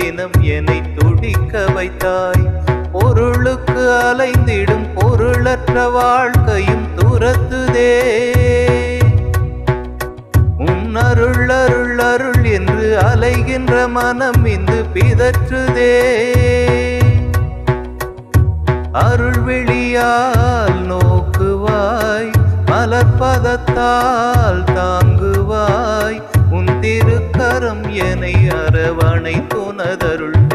தினம் என்னை துடிக்க வைத்தாய். பொருளுக்கு அலைந்திடும் பொருளற்ற வாழ்க்கையும் துரத்துதே. உன் அருள் அருள் அருள் என்று அலைகின்ற மனம் இந்து பிதற்றுதே. அருள் வெளியால் நோக்குவாய் மலர்பதத்தால் தாங்குவாய். உன் என அரவணை துணதருள்